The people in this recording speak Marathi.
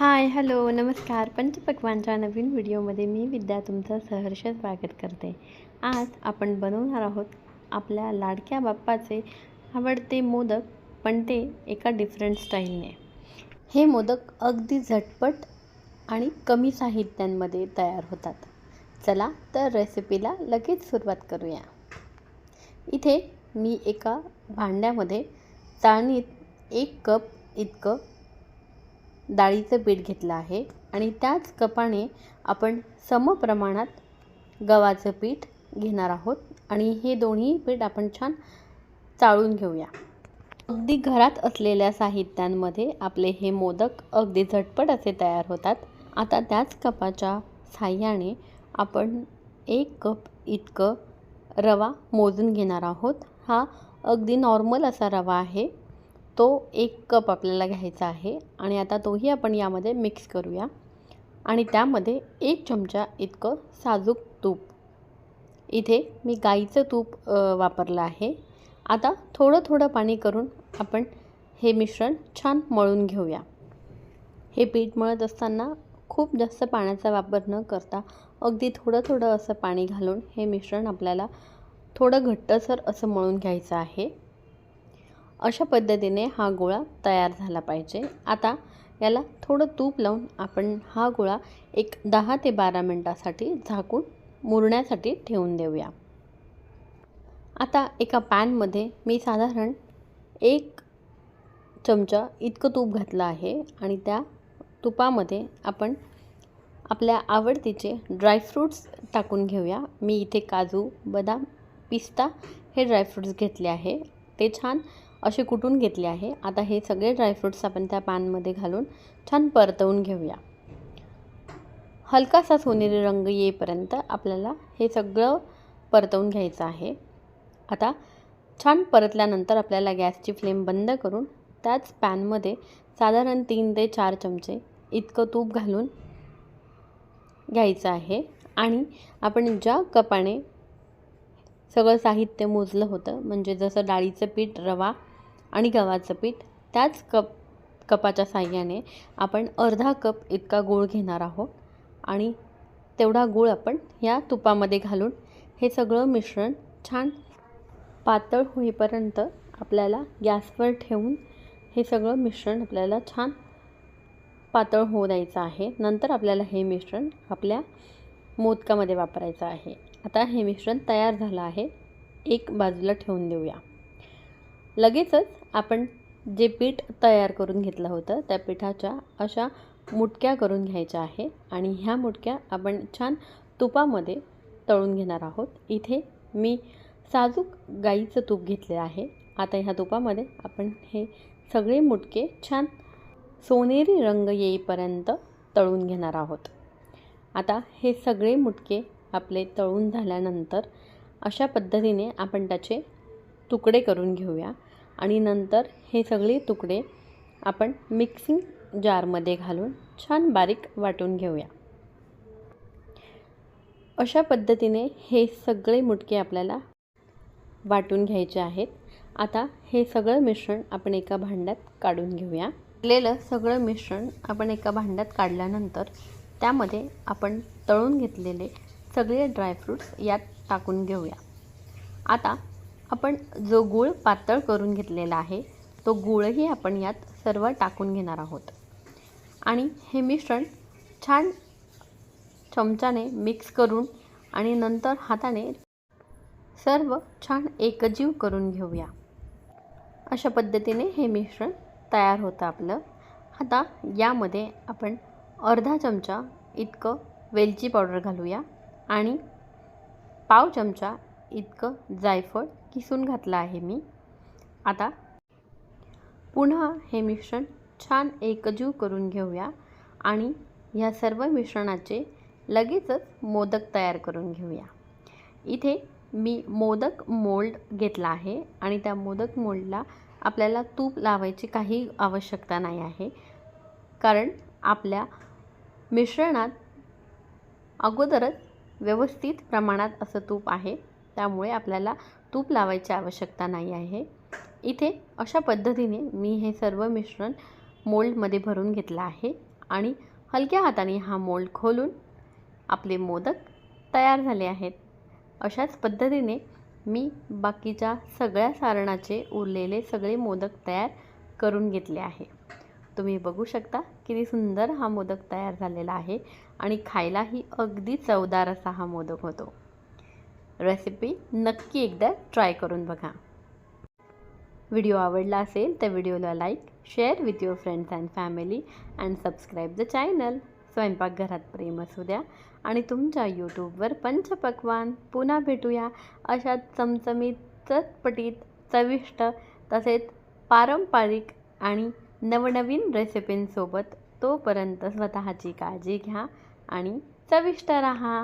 हाय हॅलो नमस्कार. पंचपक्वानच्या नवीन व्हिडिओमध्ये मी विद्या तुमचं सहर्ष स्वागत करते. आज आपण बनवणार आहोत आपल्या लाडक्या बाप्पाचे आवडते मोदक पण ते एका डिफरंट स्टाईलने हे मोदक अगदी झटपट आणि कमी साहित्यांमध्ये तयार होतात. चला तर रेसिपीला लगेच सुरुवात करूया. इथे मी एका भांड्यामध्ये चाळणीत एक कप इतकं डाळीचं पीठ घेतलं आहे आणि त्याच कपाने आपण समप्रमाणात गव्हाचं पीठ घेणार आहोत आणि हे दोन्ही पीठ आपण छान चाळून घेऊया. अगदी घरात असलेल्या साहित्यांमध्ये आपले हे मोदक अगदी झटपट असे तयार होतात. आता त्याच कपाच्या साह्याने आपण एक कप इतकं रवा मोजून घेणार आहोत. हा अगदी नॉर्मल असा रवा आहे. तो एक कप आपल्याला घ्यायचा आहे आणि आता तोही आपण यामध्ये मिक्स करूया. आणि त्यामध्ये एक चमचा इतकं साजूक तूप. इथे मी गाईचं तूप वापरलं आहे. आता थोडं थोडं पाणी करून आपण हे मिश्रण छान मळून घेऊया. हे पीठ मळत असताना खूप जास्त पाण्याचा वापर न करता अगदी थोडं थोडं असं पाणी घालून हे मिश्रण आपल्याला थोडं घट्टसर असं मळून घ्यायचं आहे. अशा पद्धतीने हा गोळा तयार झाला पाहिजे. आता याला थोडं तूप लावून आपण हा गोळा एक दहा ते बारा मिनटासाठी झाकून मुरण्यासाठी ठेवून देऊया. आता एका पॅनमध्ये मी साधारण एक चमचा इतकं तूप घातलं आहे आणि त्या तुपामध्ये आपण आपल्या आवडतीचे ड्रायफ्रूट्स टाकून घेऊया. मी इथे काजू बदाम पिस्ता हे ड्रायफ्रूट्स घेतले आहे. ते छान असे कुटून घेतले आहे? आता हे सगळे ड्रायफ्रूट्स आपण त्या पॅनमध्ये घालून छान परतवून घेऊया. हलकासा सोनेरी रंग येईपर्यंत आपल्याला हे सगळं परतवून घ्यायचं आहे. आता छान परतल्यानंतर आपल्याला गॅसची फ्लेम बंद करून त्याच पॅनमध्ये साधारण तीन ते चार चमचे इतकं तूप घालून घ्यायचं आहे. आणि आपण ज्या कपाने सगळं साहित्य मोजलं होतं म्हणजे जसं डाळीचं पीठ रवा आणि गव्हाचं पीठ. त्याच कप कपाच्या साह्याने आपण अर्धा कप इतका गूळ घेणार आहोत. आणि तेवढा गूळ आपण या तुपामध्ये घालून हे सगळं मिश्रण छान पातळ होईपर्यंत आपल्याला गॅसवर ठेवून हे सगळं मिश्रण आपल्याला छान पातळ होऊ द्यायचं आहे. नंतर आपल्याला हे मिश्रण आपल्या मोदकामध्ये वापरायचं आहे. आता हे मिश्रण तयार झालं आहे. एक बाजूला ठेवून देऊया. लगेचच आपण जे पीठ तयार करून घेतलं होतं त्या पिठाच्या अशा मुटक्या करून घ्यायच्या आहे आणि ह्या मुटक्या आपण छान तुपामध्ये तळून घेणार आहोत. इथे मी साजूक गाईचं तूप घेतलेलं आहे. आता ह्या तुपामध्ये आपण हे सगळे मुटके छान सोनेरी रंग येईपर्यंत तळून घेणार आहोत. आता हे सगळे मुटके आपले तळून झाल्यानंतर अशा पद्धतीने आपण त्याचे तुकडे करून घेऊया. आणि नंतर हे सगळे तुकडे आपण मिक्सिंग जारमध्ये घालून छान बारीक वाटून घेऊया. अशा पद्धतीने हे सगळे मुटके आपल्याला वाटून घ्यायचे आहेत. आता हे सगळं मिश्रण आपण एका भांड्यात काढून घेऊया. लेलं सगळं मिश्रण आपण एका भांड्यात काढल्यानंतर त्यामध्ये आपण तळून घेतलेले सगळे ड्रायफ्रूट्स यात टाकून घेऊया. आता आपण जो गूळ पातळ करून घेतलेला आहे तो गूळही आपण यात सर्व टाकून घेणार आहोत. आणि हे मिश्रण छान चमच्याने मिक्स करून आणि नंतर हाताने सर्व छान एकजीव करून घेऊया. अशा पद्धतीने हे मिश्रण तयार होतं आपलं. आता यामध्ये आपण अर्धा चमचा इतकं वेलची पावडर घालूया आणि पाव चमचा इतकं जायफळ किसून घातलं आहे मी. आता पुन्हा हे मिश्रण छान एकजीव करून घेऊया आणि ह्या सर्व मिश्रणाचे लगेचच मोदक तयार करून घेऊया. इथे मी मोदक मोल्ड घेतला आहे आणि त्या मोदक मोल्डला आपल्याला तूप लावायची काही आवश्यकता नाही आहे. कारण आपल्या मिश्रणात अगोदरच व्यवस्थित प्रमाणात असं तूप आहे. त्यामुळे आपल्याला तूप लावायची आवश्यकता नाही आहे. इथे अशा पद्धतीने मी हे सर्व मिश्रण मोल्डमध्ये भरून घेतलं आहे आणि हलक्या हाताने हा मोल्ड खोलून आपले मोदक तयार झाले आहेत. अशाच पद्धतीने मी बाकीच्या सगळ्या सारणाचे उरलेले सगळे मोदक तयार करून घेतले आहे. तुम्ही बघू शकता किती सुंदर हा मोदक तयार झालेला आहे आणि खायलाही अगदी चवदार असा हा मोदक होतो. रेसिपी नक्की एकदा ट्राय करून बघा. व्हिडिओ आवडला असेल तर व्हिडिओला like share with your friends and family and subscribe the channel. स्वयंपाकघरात प्रेम असू द्या आणि तुमच्या यूट्यूबवर पंचपक्वान पुन्हा भेटूया. अशा चमचमीत चटपटीत चविष्ट तसेच पारंपरिक आणि नवनवीन रेसिपींसोबत तोपर्यंत स्वतःची काळजी घ्या आणि चविष्ट राहा.